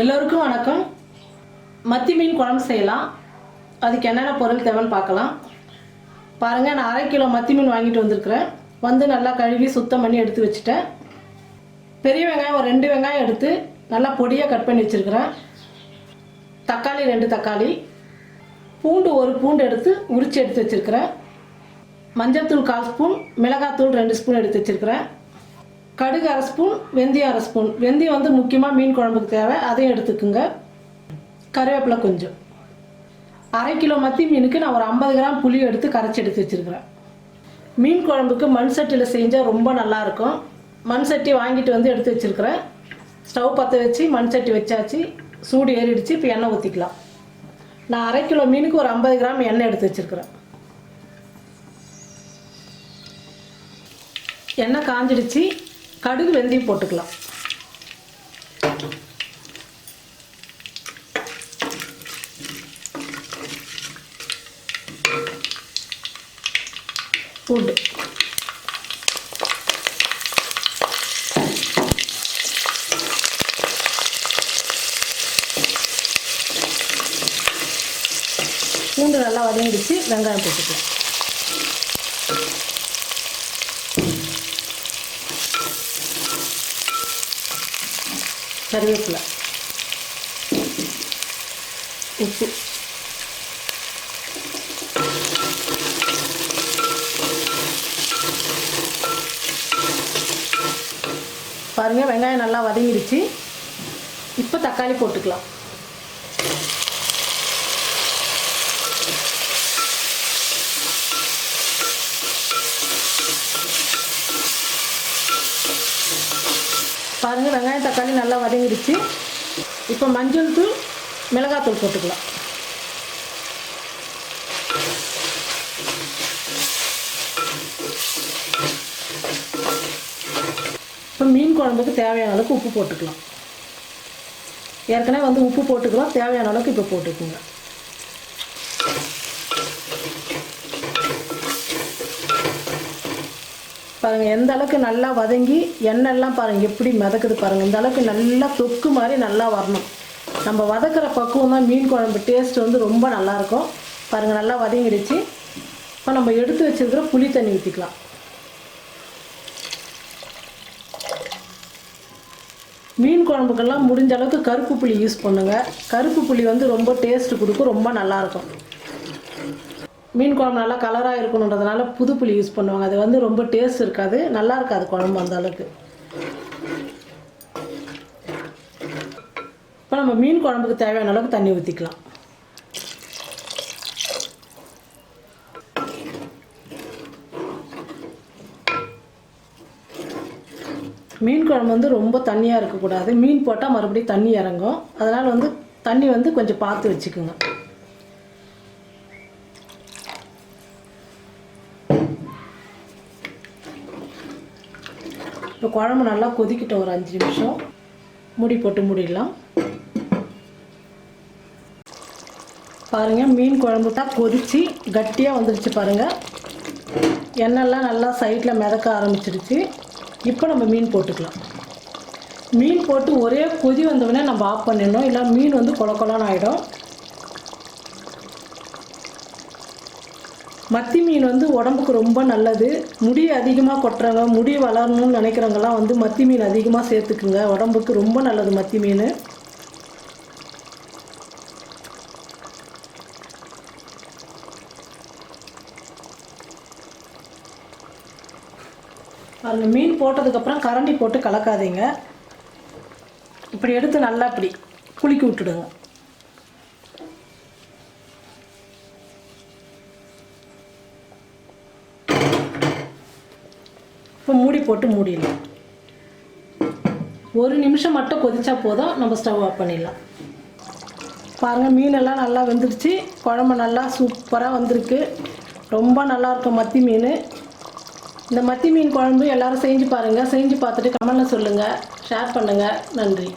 எல்லோருக்கும் வணக்கம். மத்தி மீன் குழம்பு செய்யலாம். அதுக்கு என்னென்ன பொருள் தேவைன்னு பார்க்கலாம். பாருங்கள் நான் அரை கிலோ மத்தி மீன் வாங்கிட்டு வந்திருக்கிறேன். வந்து நல்லா கழுவி சுத்தம் பண்ணி எடுத்து வச்சுட்டேன். பெரிய வெங்காயம் ஒரு ரெண்டு வெங்காயம் எடுத்து நல்லா பொடியாக கட் பண்ணி வச்சுருக்கிறேன். தக்காளி ரெண்டு தக்காளி. பூண்டு ஒரு பூண்டு எடுத்து உரித்து எடுத்து வச்சுருக்கிறேன். மஞ்சள் தூள் கால் ஸ்பூன் மிளகாத்தூள் ரெண்டு ஸ்பூன் எடுத்து வச்சுருக்கிறேன். கடுகு அரை ஸ்பூன் வெந்தயம் அரை ஸ்பூன். வெந்தயம் வந்து முக்கியமாக மீன் குழம்புக்கு தேவை. அதையும் எடுத்துக்குங்க. கருவேப்பிலை கொஞ்சம். அரை கிலோ மத்தி மீனுக்கு நான் ஒரு ஐம்பது கிராம் புளி எடுத்து கரைச்சி எடுத்து வச்சுருக்கிறேன். மீன் குழம்புக்கு மண் சட்டியில் செஞ்சால் ரொம்ப நல்லாயிருக்கும் மண் சட்டி வாங்கிட்டு வந்து எடுத்து வச்சுருக்கிறேன். ஸ்டவ் பற்ற வச்சு மண் சட்டி வச்சாச்சு. சூடு ஏறிடுச்சு. இப்போ எண்ணெய் ஊற்றிக்கலாம் நான் அரை கிலோ மீனுக்கு ஒரு ஐம்பது கிராம் எண்ணெய் எடுத்து வச்சுருக்கிறேன். எண்ணெய் காஞ்சிடுச்சு. கடுகு வெந்தயம் போட்டுக்கலாம். பூண்டு. பூண்டு நல்லா வதங்கிடுச்சு வெங்காயம் போட்டுக்கலாம். கருவேப்பிலை உப்பு. பாருங்கள் வெங்காயம் நல்லா வதங்கிடுச்சு. இப்போ தக்காளி போட்டுக்கலாம். பாருங்கள் வெங்காயம் தக்காளி நல்லா வதங்கிடுச்சு. இப்போ மஞ்சள் தூள் மிளகாத்தூள் போட்டுக்கலாம். இப்போ மீன் குழம்புக்கு தேவையான அளவுக்கு உப்பு போட்டுக்கலாம். ஏற்கனவே வந்து உப்பு போட்டுக்கிறோம் தேவையான அளவுக்கு இப்போ போட்டுக்குங்க. பாருங்கள் எந்த அளவுக்கு நல்லா வதங்கி எண்ணெய்லாம் பாருங்கள் எப்படி மிதக்குது பாருங்கள் இந்த அளவுக்கு நல்லா தொக்கு மாதிரி நல்லா வரணும். நம்ம வதக்கிற பக்குவம் தான் மீன் குழம்பு டேஸ்ட் வந்து ரொம்ப நல்லாயிருக்கும் பாருங்கள் நல்லா வதங்கிடுச்சு. இப்போ நம்ம எடுத்து வச்சுருக்கிற புளி தண்ணி ஊற்றிக்கலாம் மீன் குழம்புக்கெல்லாம் முடிஞ்ச அளவுக்கு கருப்பு புளி யூஸ் பண்ணுங்கள் கருப்பு புளி வந்து ரொம்ப டேஸ்ட்டு கொடுக்கும் ரொம்ப நல்லாயிருக்கும் மீன் குழம்பு நல்லா கலராக இருக்கணுன்றதுனால புது புளி யூஸ் பண்ணுவாங்க. அது வந்து ரொம்ப டேஸ்ட் இருக்காது. நல்லா இருக்காது குழம்பு அந்த அளவுக்கு. இப்போ நம்ம மீன் குழம்புக்கு தேவையான அளவுக்கு தண்ணி ஊற்றிக்கலாம் மீன் குழம்பு வந்து ரொம்ப தண்ணியாக இருக்கக்கூடாது. மீன் போட்டால் மறுபடியும் தண்ணி இறங்கும். அதனால் வந்து தண்ணி வந்து கொஞ்சம் பார்த்து வச்சுக்கோங்க. இப்போ குழம்பு நல்லா கொதிக்கிட்டோம் ஒரு அஞ்சு நிமிஷம். மூடி போட்டு மூடிடலாம். பாருங்கள் மீன் குழம்பு தான் கொதித்து கட்டியாக வந்துடுச்சு பாருங்கள் எண்ணெய்லாம் நல்லா சைடில் மிதக்க ஆரம்பிச்சிருச்சு. இப்போ நம்ம மீன் போட்டுக்கலாம். மீன் போட்டு ஒரே கொதி வந்தவுடனே நம்ம ஆஃப் பண்ணிடணும். இல்லை மீன் வந்து கொல ஆகிடும் மத்தி மீன் வந்து உடம்புக்கு ரொம்ப நல்லது. முடி அதிகமாக கொட்டுறவங்க முடி வளரணும்னு நினைக்கிறவங்கலாம் வந்து மத்தி மீன் அதிகமாக சேர்த்துக்குங்க. உடம்புக்கு ரொம்ப நல்லது மத்தி மீன். அதில் மீன் போட்டதுக்கப்புறம் கரண்டி போட்டு கலக்காதீங்க. இப்படி எடுத்து நல்லா இப்படி குலுக்கி விட்டுடுங்க. இப்போ மூடி போட்டு மூடிடலாம். ஒரு நிமிஷம் மட்டும் கொதிச்சா போதும். நம்ம ஸ்டவ் ஆஃப் பண்ணிடலாம். பாருங்கள் மீனெல்லாம் நல்லா வெந்துருச்சு குழம்பு நல்லா சூப்பராக வந்திருக்கு. ரொம்ப நல்லா இருக்கும் மத்தி மீன். இந்த மத்தி மீன் குழம்பு எல்லாரும் செஞ்சு பாருங்கள் செஞ்சு பார்த்துட்டு கமெண்டில் சொல்லுங்கள் ஷேர் பண்ணுங்கள் நன்றி.